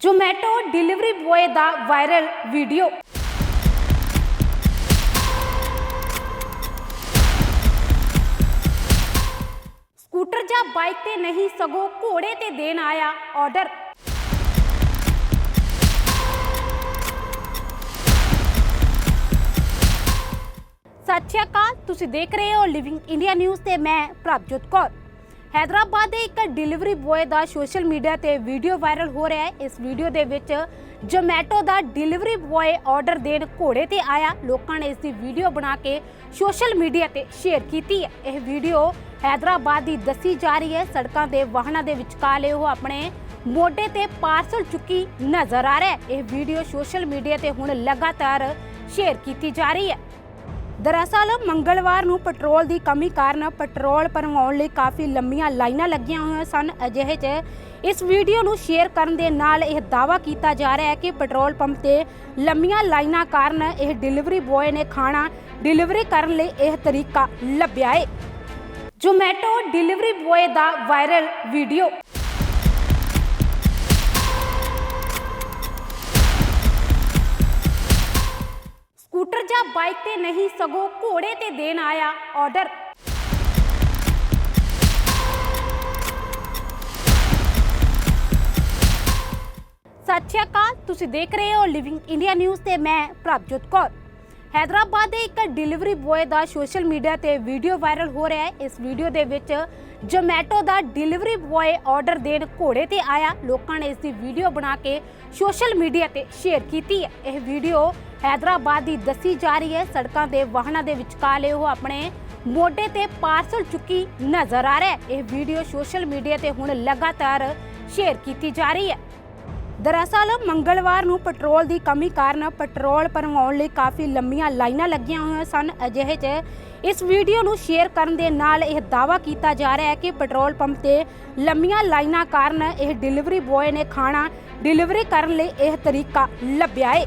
Zomato delivery boy ਦਾ viral video scooter ਜਾਂ bike ਤੇ ਨਹੀਂ, ਸਗੋਂ ਘੋੜੇ ਤੇ ਦੇਣ ਆਇਆ ਆਰਡਰ ਸਤਿ ਸ਼੍ਰੀ ਅਕਾਲ, ਤੁਸੀਂ ਦੇਖ ਰਹੇ ਹੋ ਲਿਵਿੰਗ ਇੰਡੀਆ ਨਿਊਜ਼ ਤੇ ਮੈਂ ਪ੍ਰਭਜੋਤ ਕੌਰ। ਹੈਦਰਾਬਾਦ ਦੇ ਇੱਕ ਡਿਲੀਵਰੀ ਬॉय ਦਾ ਸੋਸ਼ਲ ਮੀਡੀਆ ਤੇ ਵੀਡੀਓ ਵਾਇਰਲ ਹੋ ਰਿਹਾ ਹੈ। ਇਸ ਵੀਡੀਓ ਦੇ ਵਿੱਚ ਜੋਮੈਟੋ ਦਾ ਡਿਲੀਵਰੀ ਬॉय ਆਰਡਰ ਦੇਣ ਘੋੜੇ ਤੇ ਆਇਆ। ਲੋਕਾਂ ਨੇ ਇਸ ਦੀ ਵੀਡੀਓ ਬਣਾ ਕੇ ਸੋਸ਼ਲ ਮੀਡੀਆ ਤੇ ਸ਼ੇਅਰ ਕੀਤੀ ਹੈ। ਇਹ ਵੀਡੀਓ ਹੈਦਰਾਬਾਦ ਦੀ ਦੱਸੀ ਜਾ ਰਹੀ ਹੈ। ਸੜਕਾਂ ਦੇ ਵਾਹਨਾਂ ਦੇ ਵਿਚਕਾਲੇ ਉਹ ਆਪਣੇ ਮੋਢੇ ਤੇ ਪਾਰਸਲ ਚੁੱਕੀ ਨਜ਼ਰ ਆ ਰਿਹਾ ਹੈ। ਇਹ ਵੀਡੀਓ ਸੋਸ਼ਲ ਮੀਡੀਆ ਤੇ ਹੁਣ ਲਗਾਤਾਰ ਸ਼ੇਅਰ ਕੀਤੀ ਜਾ ਰਹੀ ਹੈ। ਦਰਅਸਲ ਮੰਗਲਵਾਰ ਨੂੰ ਪੈਟਰੋਲ ਦੀ ਕਮੀ ਕਾਰਨ ਪੈਟਰੋਲ ਭਰਵਾਉਣ ਲਈ ਕਾਫੀ ਲੰਮੀਆਂ ਲਾਈਨਾਂ ਲੱਗੀਆਂ ਹੋਈਆਂ ਸਨ। ਅਜਿਹੇ 'ਚ ਇਸ ਵੀਡੀਓ ਨੂੰ ਸ਼ੇਅਰ ਕਰਨ ਦੇ ਨਾਲ ਇਹ ਦਾਅਵਾ ਕੀਤਾ ਜਾ ਰਿਹਾ ਹੈ ਕਿ ਪੈਟਰੋਲ ਪੰਪ ਤੇ ਲੰਮੀਆਂ ਲਾਈਨਾਂ ਕਾਰਨ ਇਹ ਡਿਲੀਵਰੀ ਬॉय ਨੇ ਖਾਣਾ ਡਿਲੀਵਰੀ ਕਰਨ ਲਈ ਇਹ ਤਰੀਕਾ ਲੱਭਿਆ ਹੈ ਜ਼ੋਮੈਟੋ ਡਿਲੀਵਰੀ ਬॉय ਦਾ ਵਾਇਰਲ ਵੀਡੀਓ। ਸਕੂਟਰ ਜਾਂ ਬਾਈਕ ਤੇ ਨਹੀਂ, ਸਗੋਂ ਘੋੜੇ ਤੇ ਦੇਣ ਆਇਆ ਆਰਡਰ ਸਤਿ ਸ਼੍ਰੀ ਅਕਾਲ, ਤੁਸੀਂ ਦੇਖ ਰਹੇ ਹੋ ਲਿਵਿੰਗ ਇੰਡੀਆ ਨਿਊਜ਼ ਤੇ ਮੈਂ ਪ੍ਰਭਜੋਤ ਕੌਰ। ਹੈਦਰਾਬਾਦ ਦੇ ਇੱਕ ਡਿਲੀਵਰੀ ਬॉय ਦਾ ਸੋਸ਼ਲ ਮੀਡੀਆ ਤੇ ਵੀਡੀਓ ਵਾਇਰਲ ਹੋ ਰਿਹਾ ਹੈ। ਇਸ ਵੀਡੀਓ ਦੇ ਵਿੱਚ ਜੋਮੈਟੋ ਦਾ ਡਿਲੀਵਰੀ ਬॉय ਆਰਡਰ ਦੇਣ ਘੋੜੇ ਤੇ ਆਇਆ। ਲੋਕਾਂ ਨੇ ਇਸ ਦੀ ਵੀਡੀਓ ਬਣਾ ਕੇ ਸੋਸ਼ਲ ਮੀਡੀਆ ਤੇ ਸ਼ੇਅਰ ਕੀਤੀ ਹੈ। ਇਹ ਵੀਡੀਓ ਹੈਦਰਾਬਾਦ ਦੀ ਦੱਸੀ ਜਾ ਰਹੀ ਹੈ ਸੜਕਾਂ ਦੇ ਵਾਹਨਾਂ ਦੇ ਵਿਚਕਾਲੇ ਉਹ ਆਪਣੇ ਮੋਢੇ ਤੇ ਪਾਰਸਲ ਚੁੱਕੀ ਨਜ਼ਰ ਆ ਰਿਹਾ ਹੈ ਇਹ ਵੀਡੀਓ ਸੋਸ਼ਲ ਮੀਡੀਆ ਤੇ ਹੁਣ ਲਗਾਤਾਰ ਸ਼ੇਅਰ ਕੀਤੀ ਜਾ ਰਹੀ ਹੈ ਦਰਅਸਲ ਮੰਗਲਵਾਰ ਨੂੰ ਪੈਟਰੋਲ ਦੀ ਕਮੀ ਕਾਰਨ ਪੈਟਰੋਲ ਭਰਵਾਉਣ ਲਈ ਕਾਫੀ ਲੰਮੀਆਂ ਲਾਈਨਾਂ ਲੱਗੀਆਂ ਹੋਈਆਂ ਸਨ ਅਜਿਹੇ 'ਚ ਇਸ ਵੀਡੀਓ ਨੂੰ ਸ਼ੇਅਰ ਕਰਨ ਦੇ ਨਾਲ ਇਹ ਦਾਅਵਾ ਕੀਤਾ ਜਾ ਰਿਹਾ ਹੈ ਕਿ ਪੈਟਰੋਲ ਪੰਪ ਤੇ ਲੰਮੀਆਂ ਲਾਈਨਾਂ ਕਾਰਨ ਇਹ ਡਿਲੀਵਰੀ ਬॉय ਨੇ ਖਾਣਾ ਡਿਲੀਵਰੀ ਕਰਨ ਲਈ ਇਹ ਤਰੀਕਾ ਲੱਭਿਆ ਹੈ